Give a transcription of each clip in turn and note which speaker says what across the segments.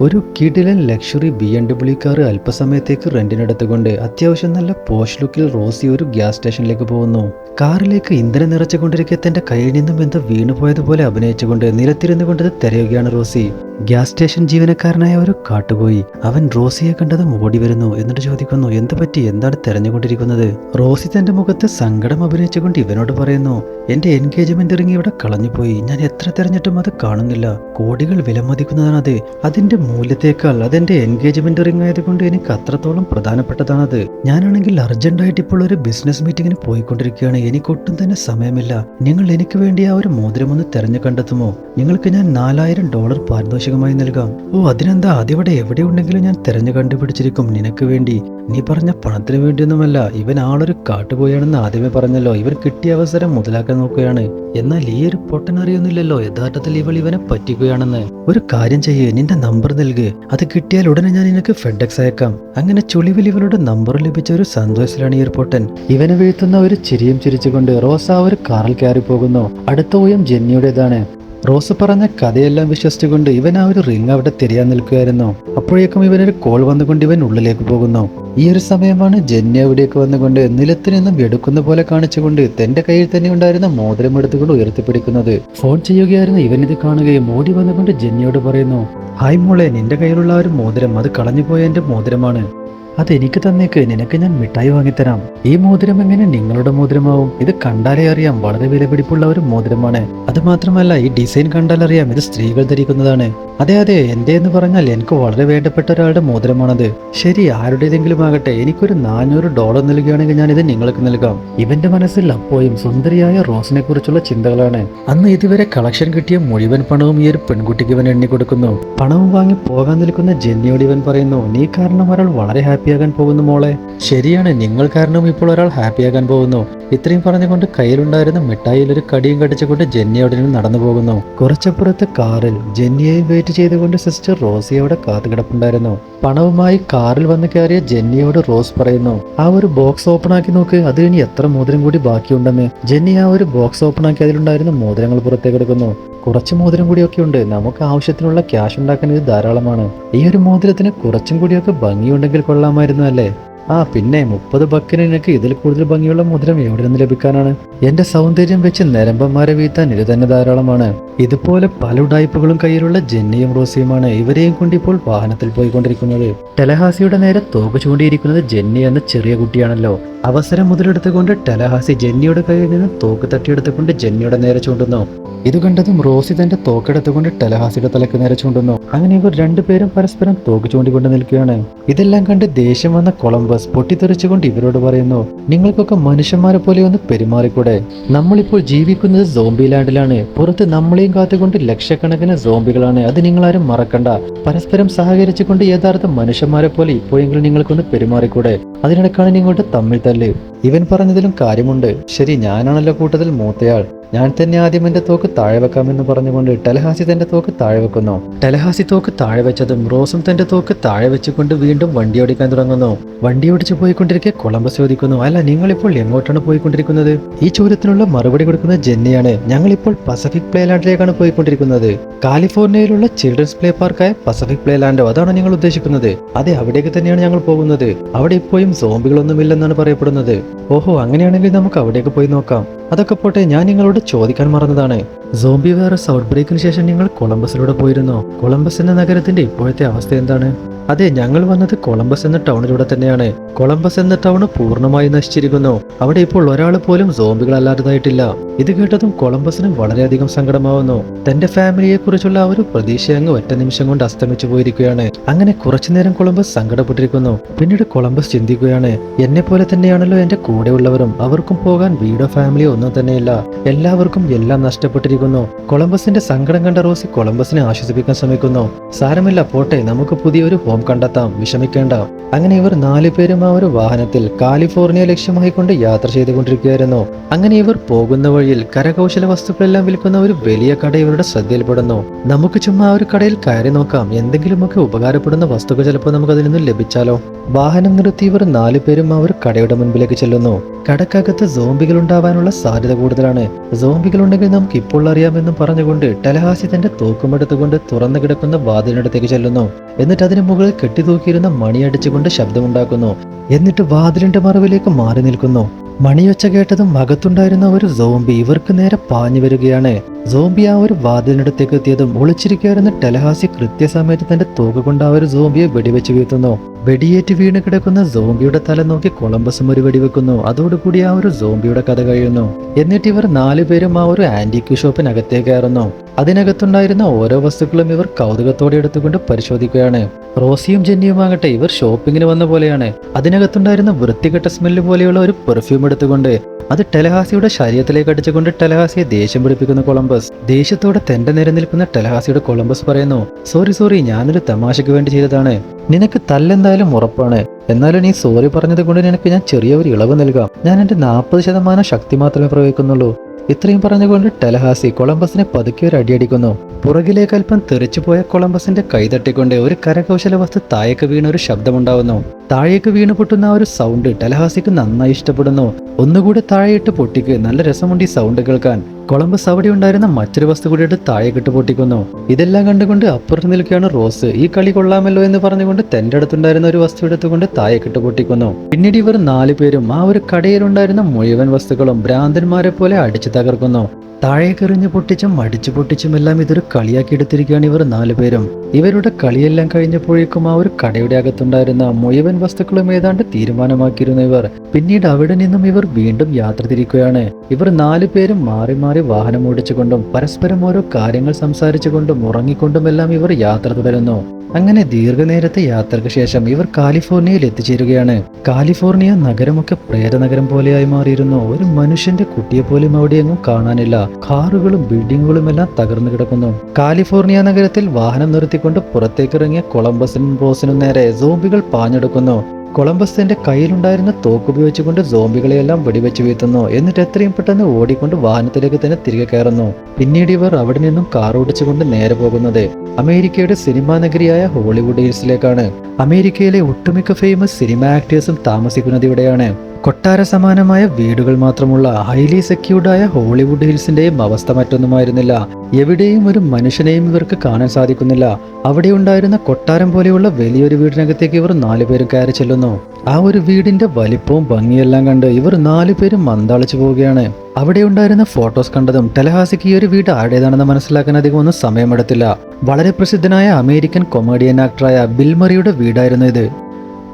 Speaker 1: ഒരു കിടിലൻ luxury B M W car അല്പസമയത്തേക്ക് റെന്റിനെടുത്തുകൊണ്ട് അത്യാവശ്യം നല്ല പോഷ് ലുക്കിൽ റോസി ഒരു ഗ്യാസ് സ്റ്റേഷനിലേക്ക് പോകുന്നു. കാറിലേക്ക് ഇന്ധനം നിറച്ചുകൊണ്ടിരിക്കെ തന്റെ കയ്യിൽ നിന്നും എന്തോ വീണുപോയതുപോലെ അഭിനയിച്ചുകൊണ്ട് നിലത്തിരുന്നു കൊണ്ടത് തിരയുകയാണ് റോസി. ഗ്യാസ് സ്റ്റേഷൻ ജീവനക്കാരനായ ഒരു കാട്ടുപോയി. അവൻ റോസിയെ കണ്ടതും ഓടി വരുന്നു എന്നിട്ട് ചോദിക്കുന്നു എന്ത് പറ്റി? എന്താണ് തെരഞ്ഞുകൊണ്ടിരിക്കുന്നത്? റോസി തന്റെ മുഖത്ത് സങ്കടം അഭിനയിച്ചുകൊണ്ട് ഇവനോട് പറയുന്നു എന്റെ എൻഗേജ്മെന്റ് ഇറങ്ങി ഇവിടെ കളഞ്ഞുപോയി. ഞാൻ എത്ര തെരഞ്ഞിട്ടും അത് കാണുന്നില്ല. കോടികൾ വിലമതിക്കുന്നതാണ് അത് അതിന്റെ മൂല്യത്തേക്കാൾ അതെന്റെ എൻഗേജ്മെന്റ് റിംഗ് ആയതുകൊണ്ട് എനിക്ക് അത്രത്തോളം പ്രധാനപ്പെട്ടതാണത്. ഞാനാണെങ്കിൽ അർജന്റായിട്ട് ഇപ്പോൾ ഒരു ബിസിനസ് മീറ്റിംഗിന് പോയിക്കൊണ്ടിരിക്കുകയാണ്. എനിക്കൊട്ടും തന്നെ സമയമില്ല. നിങ്ങൾ എനിക്ക് വേണ്ടി ആ ഒരു മോതിരം ഒന്ന് തെരഞ്ഞു കണ്ടെത്തുമോ? നിങ്ങൾക്ക് ഞാൻ നാലായിരം ഡോളർ പാരിതോഷികമായി നൽകാം. ഓ അതിനെന്താ? അതിവിടെ എവിടെ ഉണ്ടെങ്കിലും ഞാൻ തെരഞ്ഞു കണ്ടുപിടിച്ചിരിക്കും നിനക്ക് വേണ്ടി. നീ പറഞ്ഞ പണത്തിന് വേണ്ടിയൊന്നുമല്ല. ഇവൻ ആളൊരു കാട്ടുപോയാണെന്ന് ആദ്യമേ പറഞ്ഞല്ലോ. ഇവൻ കിട്ടിയ അവസരം മുതലാക്കാൻ നോക്കുകയാണ്. എന്നാൽ ഈ ഒരു അറിയുന്നില്ലല്ലോ യഥാർത്ഥത്തിൽ ഇവൾ ഇവനെ പറ്റിക്കുകയാണെന്ന്. ഒരു കാര്യം ചെയ്യേ. നിന്റെ നമ്പർ നൽക്. അത് കിട്ടിയാൽ ഉടനെ ഞാൻ നിനക്ക് ഫെഡെക്സ് അയക്കാം. അങ്ങനെ ചുളിവിൽ ഇവളുടെ നമ്പർ ലഭിച്ച ഒരു സന്തോഷത്തിലാണ് ഈ ഒരു പൊട്ടൻ ഇവനെ വീഴ്ത്തുന്ന ഒരു ചിരിയും ചിരിച്ചുകൊണ്ട് റോസ ഒരു കാറിൽ കയറി പോകുന്നു അടുത്ത ഊയം ജെന്നിയുടേതാണ്. റോസ് പറഞ്ഞ കഥയെല്ലാം വിശ്വസിച്ചുകൊണ്ട് ഇവൻ ആ ഒരു റിങ് അവിടെ തിരയാൻ നിൽക്കുകയായിരുന്നു. അപ്പോഴേക്കും ഇവനൊരു കോൾ വന്നുകൊണ്ട് ഇവൻ ഉള്ളിലേക്ക് പോകുന്നു. ഈ ഒരു സമയമാണ് ജന്യ അവിടേക്ക് വന്നുകൊണ്ട് നിലത്തിൽ നിന്നും എടുക്കുന്ന പോലെ കാണിച്ചുകൊണ്ട് തന്റെ കയ്യിൽ തന്നെ ഉണ്ടായിരുന്ന മോതിരം എടുത്തുകൊണ്ട് ഉയർത്തിപ്പിടിക്കുന്നത്. ഫോൺ ചെയ്യുകയായിരുന്നു ഇവൻ ഇത് കാണുകയും ഓടി വന്നുകൊണ്ട് ജെന്നിയോട് പറയുന്നു ഹായ് മോളെ നിന്റെ കയ്യിലുള്ള ഒരു മോതിരം അത് കളഞ്ഞുപോയ എന്റെ മോതിരമാണ്. അതെനിക്ക് തന്നേക്ക് നിനക്ക് ഞാൻ മിഠായി വാങ്ങിത്തരാം. ഈ മോതിരം എങ്ങനെ നിങ്ങളുടെ മോതിരമാവും? ഇത് കണ്ടാലേ അറിയാം വളരെ വിലപിടിപ്പുള്ള ഒരു മോതിരമാണ്. അത് മാത്രമല്ല ഈ ഡിസൈൻ കണ്ടാൽ അറിയാം ഇത് സ്ത്രീകൾ ധരിക്കുന്നതാണ്. അതെ അതെ എന്റെ എന്ന് പറഞ്ഞാൽ എനിക്ക് വളരെ വേണ്ടപ്പെട്ട ഒരാളുടെ മോതിരമാണത്. ശരി ആരുടേതെങ്കിലും ആകട്ടെ എനിക്കൊരു നാനൂറ് ഡോളർ നൽകുകയാണെങ്കിൽ ഞാൻ ഇത് നിങ്ങൾക്ക് നൽകാം. ഇവന്റെ മനസ്സിൽ അപ്പോഴും സുന്ദരിയായ റോസിനെ കുറിച്ചുള്ള ചിന്തകളാണ്. അന്ന് ഇതുവരെ കളക്ഷൻ കിട്ടിയ മുഴുവൻ പണവും ഈ ഒരു പെൺകുട്ടിക്ക് ഇവൻ എണ്ണി കൊടുക്കുന്നു. പണവും വാങ്ങി പോകാൻ നിൽക്കുന്ന ജെന്നിയോട് ഇവൻ പറയുന്നു നീ കാരണം ഒരാൾ വളരെ ഹാപ്പിയാകാൻ പോകുന്നു മോളെ. ശരിയാണ് നിങ്ങൾ കാരണം ഇപ്പോൾ ഒരാൾ ഹാപ്പിയാകാൻ പോകുന്നു. ഇത്രയും പറഞ്ഞുകൊണ്ട് കയ്യിലുണ്ടായിരുന്ന മിഠായിൽ ഒരു കടിയും കടിച്ചുകൊണ്ട് ജെന്നി അവിടെ നിന്ന് നടന്നു പോകുന്നു. കുറച്ചപ്പുറത്ത് കാറിൽ ജെന്നിയെയും വെയിറ്റ് ചെയ്തുകൊണ്ട് സിസ്റ്റർ റോസി അവിടെ കാത്തു കിടപ്പുണ്ടായിരുന്നു. പണവുമായി കാറിൽ വന്ന് കയറിയ ജെന്നിയോട് റോസ് പറയുന്നു ആ ഒരു ബോക്സ് ഓപ്പൺ ആക്കി നോക്ക് അത് ഇനി എത്ര മോതിരം കൂടി ബാക്കിയുണ്ടെന്ന്. ജെന്നി ആ ഒരു ബോക്സ് ഓപ്പൺ ആക്കി അതിലുണ്ടായിരുന്ന മോതിരങ്ങൾ പുറത്തേക്ക് എടുക്കുന്നു. കുറച്ച് മോതിരം കൂടിയൊക്കെ ഉണ്ട് നമുക്ക് ആവശ്യത്തിനുള്ള ക്യാഷ് ഉണ്ടാക്കാൻ ഇത് ധാരാളമാണ്. ഈ ഒരു മോതിരത്തിന് കുറച്ചും കൂടിയൊക്കെ ഭംഗിയുണ്ടെങ്കിൽ കൊള്ളാമായിരുന്നു അല്ലേ? ആ പിന്നെ മുപ്പത് ബക്കിന് നിനക്ക് ഇതിൽ കൂടുതൽ ഭംഗിയുള്ള മോതിരം എവിടെ നിന്ന് ലഭിക്കാനാണ്? എന്റെ സൗന്ദര്യം വെച്ച് നരമ്പന്മാരെ വീഴ്ത്താൻ ഇത് തന്നെ ധാരാളമാണ്. ഇതുപോലെ പല ഉടായ്പകളും കയ്യിലുള്ള ജെന്നിയും റോസിയുമാണ് ഇവരെയും കൊണ്ട് ഇപ്പോൾ വാഹനത്തിൽ പോയിക്കൊണ്ടിരിക്കുന്നത്. ടെലഹാസിയുടെ നേരെ തോക്ക് ചൂണ്ടിയിരിക്കുന്നത് ജെന്നി എന്ന ചെറിയ കുട്ടിയാണല്ലോ. അവസരം മുതലെടുത്തുകൊണ്ട് ടെലഹാസി ജെന്നിയുടെ കയ്യിൽ നിന്ന് തോക്ക് തട്ടിയെടുത്തുകൊണ്ട് ജെന്നിയുടെ നേരെ ചൂണ്ടുന്നു. ഇത് കണ്ടതും റോസി തന്റെ തോക്കെടുത്തുകൊണ്ട് ടെലഹാസിയുടെ തലക്ക് നേരെ ചൂണ്ടുന്നു. അങ്ങനെ ഇവർ രണ്ടുപേരും പരസ്പരം തോക്ക് ചൂണ്ടിക്കൊണ്ട് നിൽക്കുകയാണ്. ഇതെല്ലാം കണ്ട് ദേഷ്യം വന്ന കൊളംബസ് പൊട്ടിത്തെറിച്ചുകൊണ്ട് ഇവരോട് പറയുന്നു നിങ്ങൾക്കൊക്കെ മനുഷ്യന്മാരെ പോലെ ഒന്ന് പെരുമാറിക്കൂടെ? നമ്മളിപ്പോൾ ജീവിക്കുന്നത് സോംബി ലാൻഡിലാണ് പുറത്ത് നമ്മളെയും കാത്തുകൊണ്ട് ലക്ഷക്കണക്കിന് സോംബികളാണ് അത് നിങ്ങളാരും മറക്കണ്ട. പരസ്പരം സഹകരിച്ചുകൊണ്ട് യഥാർത്ഥ മനുഷ്യന്മാരെ പോലെ ഇപ്പോഴെങ്കിലും നിങ്ങൾക്കൊന്ന് പെരുമാറിക്കൂടെ? അതിനിടക്കാണ് നിങ്ങളുടെ തമ്മിൽ തല്ല്. ഇവൻ പറഞ്ഞതിലും കാര്യമുണ്ട്. ശരി ഞാനാണല്ലോ കൂട്ടത്തിൽ മൂത്തയാൾ. ഞാൻ തന്നെ ആദ്യം എന്റെ തോക്ക് താഴെ വെക്കാമെന്ന് പറഞ്ഞുകൊണ്ട് ടെലഹാസി തന്റെ തോക്ക് താഴെ വെക്കുന്നു. ടെലഹാസി തോക്ക് താഴെ വെച്ചതും റോസും തന്റെ തോക്ക് താഴെ വെച്ചുകൊണ്ട് വീണ്ടും വണ്ടി ഓടിക്കാൻ തുടങ്ങുന്നു. വണ്ടി ഓടിച്ചു പോയിക്കൊണ്ടിരിക്കെ കൊളംബസ് ചോദിക്കുന്നു അല്ല നിങ്ങൾ ഇപ്പോൾ എങ്ങോട്ടാണ് പോയിക്കൊണ്ടിരിക്കുന്നത്? ഈ ചോദ്യത്തിനുള്ള മറുപടി കൊടുക്കുന്ന ജെന്നിയാണ് ഞങ്ങൾ ഇപ്പോൾ പസഫിക് പ്ലേ ലാൻഡിലേക്കാണ് പോയിക്കൊണ്ടിരിക്കുന്നത്. കാലിഫോർണിയയിലുള്ള ചിൽഡ്രൻസ് പ്ലേ പാർക്കായ പസഫിക് പ്ലേ ലാൻഡോ അതാണോ നിങ്ങൾ ഉദ്ദേശിക്കുന്നത്. അതെ അവിടേക്ക് തന്നെയാണ് ഞങ്ങൾ പോകുന്നത്. അവിടെ ഇപ്പോഴും സോംബികളൊന്നുമില്ലെന്നാണ് പറയപ്പെടുന്നത്. ഓഹോ അങ്ങനെയാണെങ്കിൽ നമുക്ക് അവിടേക്ക് പോയി നോക്കാം. അതൊക്കെ പോട്ടെ ഞാൻ നിങ്ങളോട് ചോദിക്കാൻ മറന്നതാണ്. സോംബി വൈറസ് ഔട്ട് ബ്രേക്കിന് ശേഷം നിങ്ങൾ കൊളംബസിലൂടെ പോയിരുന്നോ. കൊളംബസ് എന്ന നഗരത്തിന്റെ ഇപ്പോഴത്തെ അവസ്ഥ എന്താണ്? അതെ ഞങ്ങൾ വന്നത് കൊളംബസ് എന്ന ടൗണിലൂടെ തന്നെയാണ്. കൊളംബസ് എന്ന ടൗൺ പൂർണമായി നശിച്ചിരിക്കുന്നു. അവിടെ ഇപ്പോൾ ഒരാൾ പോലും സോംബികൾ അല്ലാത്തതായിട്ടില്ല ഇത് കേട്ടതും കൊളംബസിന് വളരെയധികം സങ്കടമാവുന്നു. തന്റെ ഫാമിലിയെ കുറിച്ചുള്ള ഒരു പ്രതീക്ഷ അങ്ങ് ഒറ്റ നിമിഷം കൊണ്ട് അസ്തമിച്ചു പോയിരിക്കുകയാണ്. അങ്ങനെ കുറച്ചു നേരം കൊളംബസ് സങ്കടപ്പെട്ടിരിക്കുന്നു. പിന്നീട് കൊളംബസ് ചിന്തിക്കുകയാണ് എന്നെ പോലെ തന്നെയാണല്ലോ എന്റെ കൂടെയുള്ളവരും. അവർക്കും പോകാൻ വീടോ ഫാമിലിയോ ഒന്നും തന്നെയില്ല. എല്ലാവർക്കും എല്ലാം നഷ്ടപ്പെട്ടിരിക്കുന്നു. കൊളംബസിന്റെ സങ്കടം കണ്ട റോസി കൊളംബസിനെ ആശ്വസിപ്പിക്കാൻ ശ്രമിക്കുന്നു. സാരമില്ല പോട്ടെ. നമുക്ക് പുതിയൊരു ഹോം ശവം കണ്ടെത്താം വിഷമിക്കേണ്ട. അങ്ങനെ ഇവർ നാലു പേരും ആ ഒരു വാഹനത്തിൽ കാലിഫോർണിയ ലക്ഷ്യമായി കൊണ്ട് യാത്ര ചെയ്തുകൊണ്ടിരിക്കുകയായിരുന്നു. അങ്ങനെ ഇവർ പോകുന്ന വഴിയിൽ കരകൗശല വസ്തുക്കളെല്ലാം വിൽക്കുന്ന ഒരു വലിയ കട ഇവരുടെ ശ്രദ്ധയിൽപ്പെടുന്നു. നമുക്ക് ചുമ്മാ ഒരു കടയിൽ കയറി നോക്കാം. എന്തെങ്കിലുമൊക്കെ ഉപകാരപ്പെടുന്ന വസ്തുക്കൾ ചിലപ്പോൾ നമുക്ക് അതിൽ നിന്ന് ലഭിച്ചാലോ? വാഹനം നിർത്തി ഇവർ നാലു പേരും ആ ഒരു കടയുടെ മുൻപിലേക്ക് ചെല്ലുന്നു. കടക്കകത്ത് സോംബികൾ ഉണ്ടാവാനുള്ള സാധ്യത കൂടുതലാണ്. സോംബികൾ ഉണ്ടെങ്കിൽ നമുക്ക് ഇപ്പോൾ അറിയാമെന്നും പറഞ്ഞുകൊണ്ട് ടലഹാസി തന്റെ തോക്കുമെടുത്തുകൊണ്ട് തുറന്നു കിടക്കുന്ന വാതിലിനടുത്തേക്ക് ചെല്ലുന്നു. എന്നിട്ട് അതിന് മുകളിൽ കെട്ടിത്തൂക്കിയിരുന്ന മണിയടിച്ചുകൊണ്ട് ശബ്ദമുണ്ടാക്കുന്നു. എന്നിട്ട് വാതിലിന്റെ മറവിലേക്ക് മാറി നിൽക്കുന്നു. മണിയൊച്ച കേട്ടതും അകത്തുണ്ടായിരുന്ന ഒരു സോംബി ഇവർക്ക് നേരെ പാഞ്ഞു വരികയാണ്. സോംബി ആ ഒരു വാതിലിനടുത്തേക്ക് എത്തിയതും ഒളിച്ചിരിക്കുകയായിരുന്ന ടെലഹാസി കൃത്യസമയത്ത് തന്റെ തോക കൊണ്ട് ആ ഒരു സോംബിയെ വെടിവെച്ച് വീഴ്ത്തുന്നു. വെടിയേറ്റ് വീണ് കിടക്കുന്ന സോംബിയുടെ തല നോക്കി കൊളംബസും ഒരു വെടിവെക്കുന്നു. അതോടുകൂടി ആ ഒരു സോംബിയുടെ കഥ കഴിയുന്നു. എന്നിട്ട് ഇവർ നാലുപേരും ആ ഒരു ആന്റിക്യൂ ഷോപ്പിനകത്തേക്ക് കയറുന്നു. അതിനകത്തുണ്ടായിരുന്ന ഓരോ വസ്തുക്കളും ഇവർ കൗതുകത്തോടെ എടുത്തുകൊണ്ട് പരിശോധിക്കുകയാണ്. റോസിയും ജെന്നിയുമാകട്ടെ ഇവർ ഷോപ്പിങ്ങിന് വന്ന പോലെയാണ്. അതിനകത്തുണ്ടായിരുന്ന വൃത്തികെട്ട സ്മെല്ല് പോലെയുള്ള ഒരു പെർഫ്യൂം എടുത്തുകൊണ്ട് അത് ടെലഹാസിയുടെ ശരീരത്തിലേക്ക് അടിച്ചുകൊണ്ട് ടെലഹാസിയെ ദേഷ്യം പിടിപ്പിക്കുന്ന കൊളംബസ്. ദേഷ്യത്തോടെ തന്റെ നേരെ നിൽക്കുന്ന ടെലഹാസിയുടെ കൊളംബസ് പറയുന്നു സോറി സോറി ഞാനൊരു തമാശയ്ക്ക് വേണ്ടി ചെയ്തതാണ്. നിനക്ക് തല്ലെന്തായാലും ഉറപ്പാണ്. എന്നാലും നീ സോറി പറഞ്ഞത് കൊണ്ട് നിനക്ക് ഞാൻ ചെറിയ ഒരു ഇളവ് നൽകാം. ഞാൻ എന്റെ നാൽപ്പത് ശതമാനം ശക്തി മാത്രമേ പ്രയോഗിക്കുന്നുള്ളൂ. ഇത്രയും പറഞ്ഞുകൊണ്ട് ടെലഹാസി കൊളംബസിനെ പതുക്കെ ഒരു അടിയടിക്കുന്നു പുറകിലേക്കൽപ്പം തെറിച്ചുപോയ കൊളംബസിന്റെ കൈതട്ടിക്കൊണ്ട് ഒരു കരകൗശല വസ്തു താഴേക്ക് വീണ ഒരു ശബ്ദമുണ്ടാവുന്നു. താഴേക്ക് വീണ് പൊട്ടുന്ന ആ ഒരു സൗണ്ട് ടെലഹാസിക്ക് നന്നായി ഇഷ്ടപ്പെടുന്നു. ഒന്നുകൂടെ താഴെയിട്ട് പൊട്ടിക്ക്. നല്ല രസമുണ്ട് ഈ സൗണ്ട് കേൾക്കാൻ. കൊളംബസ് അവിടെ ഉണ്ടായിരുന്ന മറ്റൊരു വസ്തു കൂടി എടുത്ത് താഴേക്കിട്ട് പൊട്ടിക്കുന്നു. ഇതെല്ലാം കണ്ടുകൊണ്ട് അപ്പുറത്ത് നിൽക്കുകയാണ് റോസ്. ഈ കളി കൊള്ളാമല്ലോ എന്ന് പറഞ്ഞുകൊണ്ട് തന്റെ അടുത്തുണ്ടായിരുന്ന ഒരു വസ്തു എടുത്തുകൊണ്ട് താഴേക്കിട്ട് പൊട്ടിക്കുന്നു. പിന്നീട് ഇവർ നാലു പേരും ആ ഒരു കടയിലുണ്ടായിരുന്ന മുഴുവൻ വസ്തുക്കളും ഭ്രാന്തന്മാരെ പോലെ അടിച്ചു തകർക്കുന്നു. താഴേക്കെറിഞ്ഞ് പൊട്ടിച്ചും അടിച്ചു പൊട്ടിച്ചും എല്ലാം ഇതൊരു കളിയാക്കി എടുത്തിരിക്കുകയാണ് ഇവർ നാലു പേരും. ഇവരുടെ കളിയെല്ലാം കഴിഞ്ഞപ്പോഴേക്കും ആ ഒരു കടയുടെ അകത്തുണ്ടായിരുന്ന മുഴുവൻ വസ്തുക്കളും ഏതാണ്ട് തീരുമാനമാക്കിയിരുന്നു ഇവർ. പിന്നീട് അവിടെ നിന്നും ഇവർ വീണ്ടും യാത്ര തിരിക്കുകയാണ്. ഇവർ നാലു പേരും മാറി മാറി വാഹനം ഓടിച്ചുകൊണ്ടും പരസ്പരം ഓരോ കാര്യങ്ങൾ സംസാരിച്ചുകൊണ്ടും ഉറങ്ങിക്കൊണ്ടുമെല്ലാം ഇവർ യാത്ര തുടരുന്നു. അങ്ങനെ ദീർഘനേരത്തെ യാത്രയ്ക്ക് ശേഷം ഇവർ കാലിഫോർണിയയിൽ എത്തിച്ചേരുകയാണ്. കാലിഫോർണിയ നഗരമൊക്കെ പ്രേതനഗരം പോലെയായി മാറിയിരുന്നു. ഒരു മനുഷ്യന്റെ കുട്ടിയെ പോലും അവിടെയെങ്ങും കാണാനില്ല. കാറുകളും ബിൽഡിങ്ങുകളും എല്ലാം തകർന്നു കിടക്കുന്നു. കാലിഫോർണിയ നഗരത്തിൽ വാഹനം നിർത്തിക്കൊണ്ട് പുറത്തേക്കിറങ്ങിയ കൊളംബസിനും റോസിനും നേരെ സോംബികൾ പാഞ്ഞെടുക്കുന്നു. കൊളംബസ് തന്റെ കയ്യിലുണ്ടായിരുന്ന തോക്കുപയോഗിച്ചുകൊണ്ട് സോംബികളെയെല്ലാം വെടിവെച്ച് വീഴ്ത്തുന്നു. എന്നിട്ട് എത്രയും പെട്ടെന്ന് ഓടിക്കൊണ്ട് വാഹനത്തിലേക്ക് തന്നെ തിരികെ കയറുന്നു. പിന്നീട് ഇവർ അവിടെ നിന്നും കാർ ഓടിച്ചുകൊണ്ട് നേരെ പോകുന്നത് അമേരിക്കയുടെ സിനിമാ നഗരിയായ ഹോളിവുഡ് ഹിൽസിലേക്കാണ്. അമേരിക്കയിലെ ഒട്ടുമിക്ക ഫേമസ് സിനിമ ആക്ടേഴ്സും താമസിക്കുന്നത് ഇവിടെയാണ്. കൊട്ടാര സമാനമായ വീടുകൾ മാത്രമുള്ള ഹൈലി സെക്യൂർഡായ ഹോളിവുഡ് ഹിൽസിന്റെയും അവസ്ഥ മറ്റൊന്നുമായിരുന്നില്ല. എവിടെയും ഒരു മനുഷ്യനെയും ഇവർക്ക് കാണാൻ സാധിക്കുന്നില്ല. അവിടെ ഉണ്ടായിരുന്ന കൊട്ടാരം പോലെയുള്ള വലിയൊരു വീടിനകത്തേക്ക് ഇവർ നാലുപേരും കയറി ചെല്ലുന്നു. ആ ഒരു വീടിന്റെ വലിപ്പവും ഭംഗിയെല്ലാം കണ്ട് ഇവർ നാലുപേരും മന്താളിച്ചു പോവുകയാണ്. അവിടെ ഉണ്ടായിരുന്ന ഫോട്ടോസ് കണ്ടതും ടെലഹാസിക്ക് ഈ ഒരു വീട് ആരുടേതാണെന്ന് മനസ്സിലാക്കാൻ അധികം ഒന്നും സമയമെടുത്തില്ല. വളരെ പ്രസിദ്ധനായ അമേരിക്കൻ കൊമേഡിയൻ ആക്ടറായ ബിൽമറിയുടെ വീടായിരുന്നു ഇത്.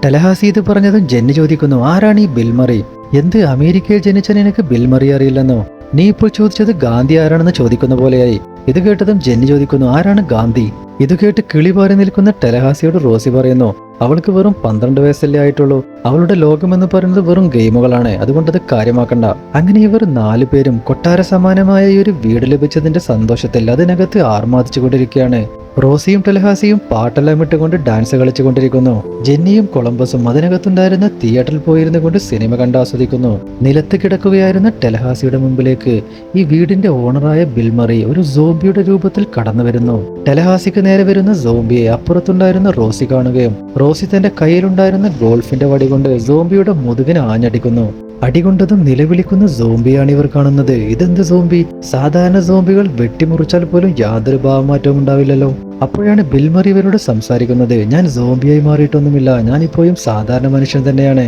Speaker 1: ടെലഹാസി ഇത് പറഞ്ഞതും ജെന്നി ചോദിക്കുന്നു ആരാണ് ഈ ബിൽമറി? എന്ത് അമേരിക്കയിൽ ജനിച്ച നിനക്ക് ബിൽമറി അറിയില്ലെന്നോ? നീ ഇപ്പോൾ ചോദിച്ചത് ഗാന്ധി ആരാണെന്ന് ചോദിക്കുന്ന പോലെയായി. ഇത് കേട്ടതും ജെന്നി ചോദിക്കുന്നു ആരാണ് ഗാന്ധി? ഇത് കേട്ട് കിളി പാറി നിൽക്കുന്ന ടെലഹാസിയോട് റോസി പറയുന്നു അവൾക്ക് വെറും പന്ത്രണ്ട് വയസ്സല്ലേ ആയിട്ടുള്ളൂ. അവളുടെ ലോകം എന്ന് പറയുന്നത് വെറും ഗെയിമുകളാണ്. അതുകൊണ്ട് അത് കാര്യമാക്കണ്ട. അങ്ങനെ ഇവർ നാലു പേരും കൊട്ടാര സമാനമായ ഒരു വീട് ലഭിച്ചതിന്റെ സന്തോഷത്തിൽ അതിനകത്ത് ആർമാദിച്ചുകൊണ്ടിരിക്കുകയാണ് റോസിയും ടെലഹാസിയും പാട്ടെല്ലാം ഇട്ടുകൊണ്ട് ഡാൻസ് കളിച്ചുകൊണ്ടിരിക്കുന്നു. ജെന്നിയും കൊളംബസും അതിനകത്തുണ്ടായിരുന്ന തിയേറ്ററിൽ പോയിരുന്നു കൊണ്ട് സിനിമ കണ്ട് ആസ്വദിക്കുന്നു. നിലത്ത് കിടക്കുകയായിരുന്ന ടെലഹാസിയുടെ മുമ്പിലേക്ക് ഈ വീടിന്റെ ഓണറായ ബിൽമറി ഒരു സോംബിയുടെ രൂപത്തിൽ കടന്നു വരുന്നു. ടെലഹാസിക്ക് നേരെ വരുന്ന സോംബിയെ അപ്പുറത്തുണ്ടായിരുന്ന റോസി കാണുകയും റോസി തന്റെ കയ്യിലുണ്ടായിരുന്ന ഗോൾഫിന്റെ വടി കൊണ്ട് സോംബിയുടെ മുതുകിന് ആഞ്ഞടിക്കുന്നു. അടികൊണ്ടതും നിലവിളിക്കുന്ന സോംബിയാണ് ഇവർ കാണുന്നത്. ഇതെന്ത് സോംബി സാധാരണ സോംബികൾ വെട്ടിമുറിച്ചാൽ പോലും യാതൊരു ഭാവമാറ്റവും ഉണ്ടാവില്ലല്ലോ. അപ്പോഴാണ് ബിൽമറി ഇവരോട് സംസാരിക്കുന്നത്. ഞാൻ സോംബിയായി മാറിയിട്ടൊന്നുമില്ല. ഞാനിപ്പോഴും സാധാരണ മനുഷ്യൻ തന്നെയാണ്.